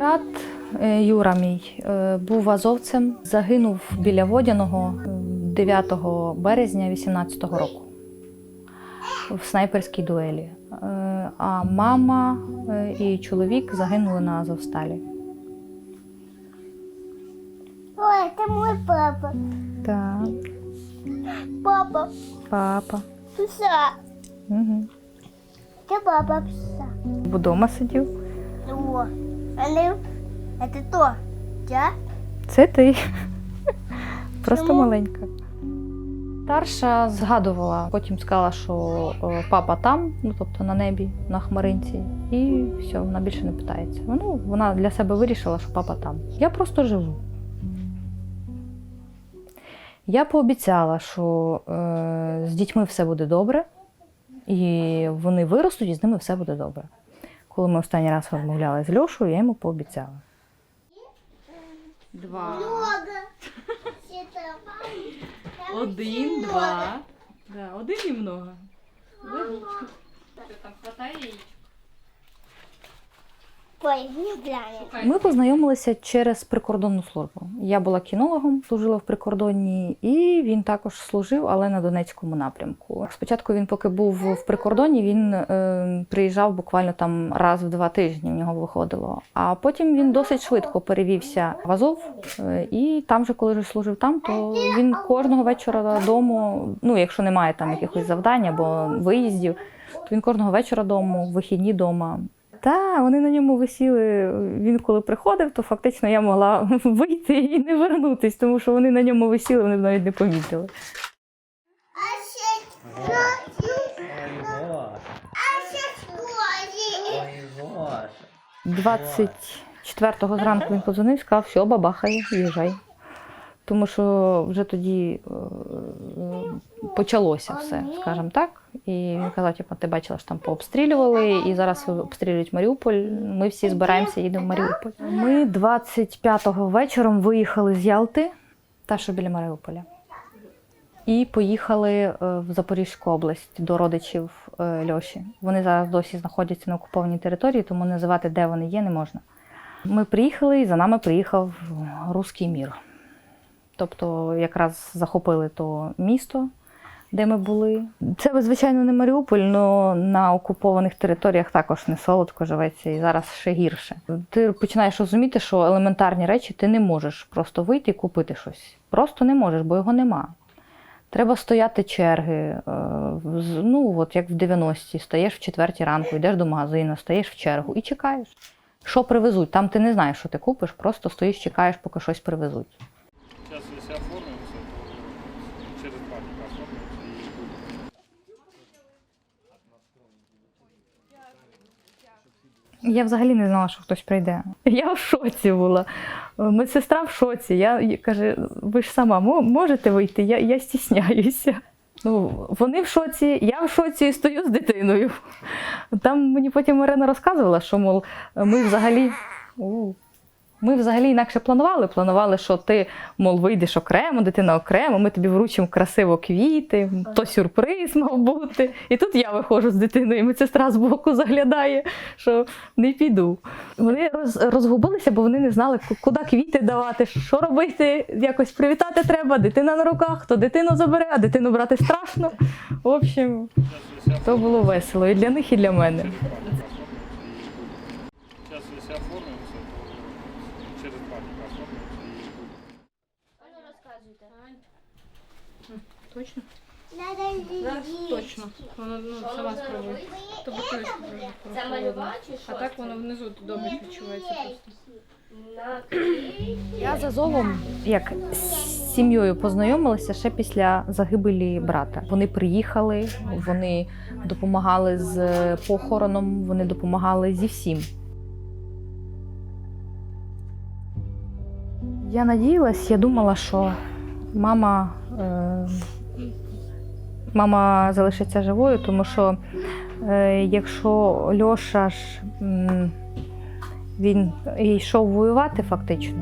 Брат е, Юра мій е, був азовцем, загинув біля Водяного е, 9 березня 18-го року в снайперській дуелі. Е, А мама е, і чоловік загинули на Азовсталі. Ой, это мой папа. Так, Папа, папа. пса. Угу. Это папа пса. Вдома сидів. О, это, это то, да? Це ти. Просто маленька. Старша згадувала, потім сказала, що папа там, ну тобто на небі, на хмаринці, і все, вона більше не питається. Ну, вона для себе вирішила, що папа там. Я просто живу. Я пообіцяла, що е, з дітьми все буде добре, і вони виростуть, і з ними все буде добре. Коли ми останній раз розмовляли з Льошою, я йому пообіцяла. Два. Много. Один, два. Да, один і много. Там хватає Ой. Ми познайомилися через прикордонну службу. Я була кінологом, служила в прикордонні, і він також служив, але на Донецькому напрямку. Спочатку він, поки був в прикордонні, він е, приїжджав буквально там раз в два тижні. В нього виходило. А потім він досить швидко перевівся в Азов, е, і там же, коли вже служив там, то він кожного вечора додому, ну якщо немає там якихось завдань або виїздів, то він кожного вечора дому, в вихідні дома. Та, вони на ньому висіли. Він коли приходив, то фактично я могла вийти і не вернутись, тому що вони на ньому висіли, вони б навіть не помітили. Гош. 24-го зранку він подзвонив, сказав, все, бабахає, їжджай. Тому що вже тоді е, почалося все, скажімо так. І він казав, типу, ти бачила, що там пообстрілювали, і зараз обстрілюють Маріуполь. Ми всі збираємося, їдемо в Маріуполь. Ми 25-го вечором виїхали з Ялти, та що біля Маріуполя. І поїхали е, в Запорізьку область до родичів е, Льоші. Вони зараз досі знаходяться на окупованій території, тому називати, де вони є, не можна. Ми приїхали, і за нами приїхав руський мір. Тобто, якраз захопили то місто, де ми були. Це, звичайно, не Маріуполь, але на окупованих територіях також не солодко живеться і зараз ще гірше. Ти починаєш розуміти, що елементарні речі ти не можеш просто вийти і купити щось. Просто не можеш, бо його нема. Треба стояти черги. е, Ну, от як в 90-ті, стаєш в четвертій ранку, йдеш до магазину, стаєш в чергу і чекаєш. Що привезуть? Там ти не знаєш, що ти купиш, просто стоїш, чекаєш, поки щось привезуть. Я взагалі не знала, що хтось прийде. Я в шоці була. Медсестра в шоці. Я каже, ви ж сама можете вийти? Я, я стісняюся. Ну, вони в шоці, я в шоці і стою з дитиною. Там мені потім Ірина розказувала, що мол, ми взагалі. Ми взагалі інакше планували. Планували, що ти, мол, вийдеш окремо, дитина окремо, ми тобі вручимо красиво квіти, то сюрприз мав бути. І тут я виходжу з дитиною, і медсестра з боку заглядає, що не піду. Вони роз, розгубилися, бо вони не знали, куди квіти давати, що робити, якось привітати треба, дитина на руках, то дитину забере, а дитину брати страшно. В общем, то було весело і для них, і для мене. Точно? Надо Зараз точно. Воно ну, сама спробує. То бутилочку просто прохолодно. А так воно внизу добре відчувається просто. Я з Азовом, як з сім'єю познайомилася ще після загибелі брата. Вони приїхали, вони допомагали з похороном, вони допомагали зі всім. Я надіялась, я думала, що мама, е, мама залишиться живою, тому що е, якщо Льоша ж. він йшов воювати фактично.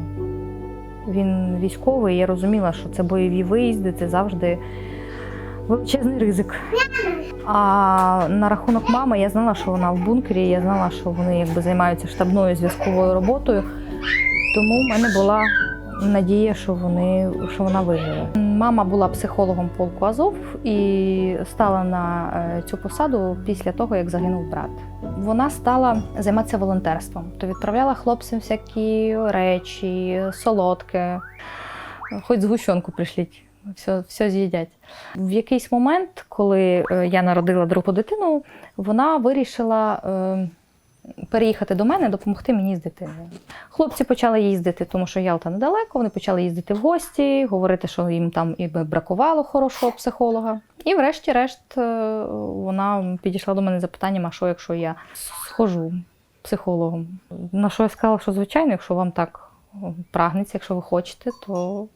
Він військовий, я розуміла, що це бойові виїзди, це завжди величезний ризик. А на рахунок мами я знала, що вона в бункері, я знала, що вони якби займаються штабною зв'язковою роботою. Тому в мене була надія, що вони що вона виживе. Мама була психологом полку Азов і стала на е, цю посаду після того, як загинув брат. Вона стала займатися волонтерством, то відправляла хлопцям всякі речі, солодке, хоч згущенку пришліть, все, все з'їдять. В якийсь момент, коли е, я народила другу дитину, вона вирішила е, переїхати до мене, допомогти мені з дитиною. Хлопці почали їздити, тому що Ялта недалеко. Вони почали їздити в гості, говорити, що їм там і бракувало хорошого психолога. І, врешті-решт, е, вона підійшла до мене з запитанням: а що, якщо я схожу психологом? На що я сказала, що звичайно, якщо вам так прагнеться, якщо ви хочете, то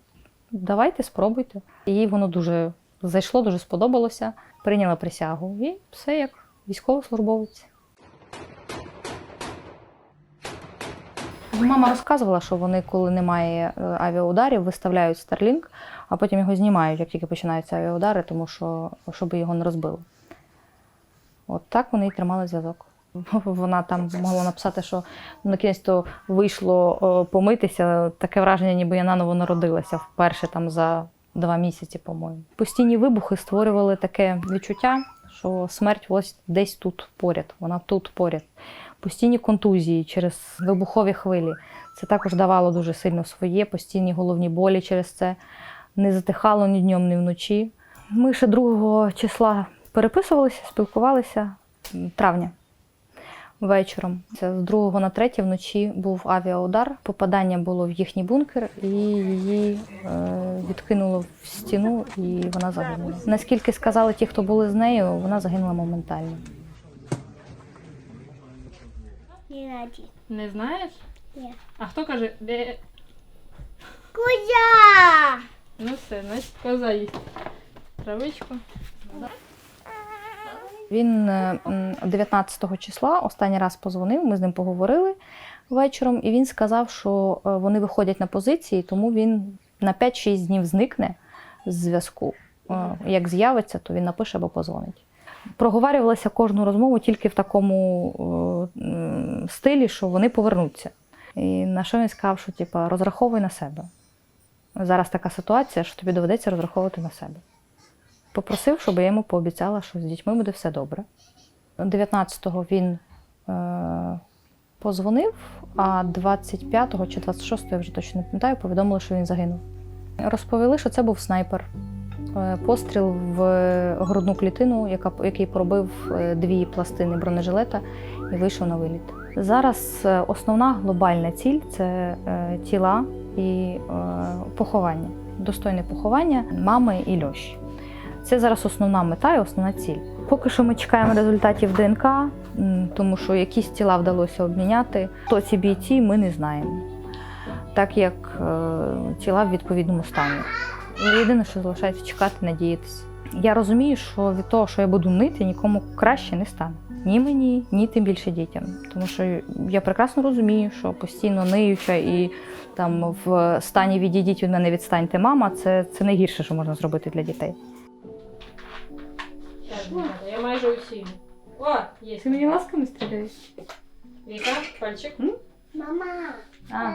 давайте спробуйте. Їй воно дуже зайшло, дуже сподобалося. Прийняла присягу і все як військовослужбовець. Мама розказувала, що вони, коли немає е, авіаударів, виставляють Starlink, а потім його знімають, як тільки починаються авіаудари, тому що щоб його не розбило. От так вони і тримали зв'язок. Вона там могла написати, що на кінець то вийшло е, помитися. Таке враження, ніби я наново народилася вперше там за два місяці, по-моєму. Постійні вибухи створювали таке відчуття, що смерть ось десь тут поряд, вона тут поряд. Постійні контузії через вибухові хвилі. Це також давало дуже сильно своє, постійні головні болі через це. Не затихало ні днем, ні вночі. Ми ще 2 числа переписувалися, спілкувалися травня вечором. Це з 2 на 3 вночі був авіаудар. Попадання було в їхній бункер, і її е, відкинуло в стіну, і вона загинула. Наскільки сказали ті, хто були з нею, вона загинула моментально. Не. Не знаєш? Ні. А хто каже, де. Куда? Ну все, значить коза їсть. Травичку. Він е, 19 числа останній раз позвонив, ми з ним поговорили вечором, і він сказав, що е, вони виходять на позиції, тому він на 5-6 днів зникне з зв'язку. Е, Як з'явиться, то він напише або позвонить. Проговорювалася кожну розмову тільки в такому е, стилі, що вони повернуться. І на що він сказав, що типа, розраховуй на себе. Зараз така ситуація, що тобі доведеться розраховувати на себе. Попросив, щоб я йому пообіцяла, що з дітьми буде все добре. 19-го він е, позвонив, а 25-го чи 26-го, я вже точно не пам'ятаю, повідомили, що він загинув. Розповіли, що це був снайпер. Е, Постріл в грудну клітину, яка, який пробив е, дві пластини бронежилета і вийшов на виліт. Зараз е, основна глобальна ціль це е, тіла і е, поховання, достойне поховання мами і Льоші. Це зараз основна мета і основна ціль. Поки що ми чекаємо результатів ДНК, тому що якісь тіла вдалося обміняти. Хто ці бійці, ми не знаємо, так як е, тіла в відповідному стані. Єдине, що залишається чекати, надіятися. Я розумію, що від того, що я буду нити, нікому краще не стане. Ні мені, ні тим більше дітям. Тому що я прекрасно розумію, що постійно ниюча і там в стані відійдіть від мене, відстаньте мама, це, це найгірше, що можна зробити для дітей. Я майже усім. О, є. Ти мені ласками стріляєш? Віка, пальчик. Мама. А.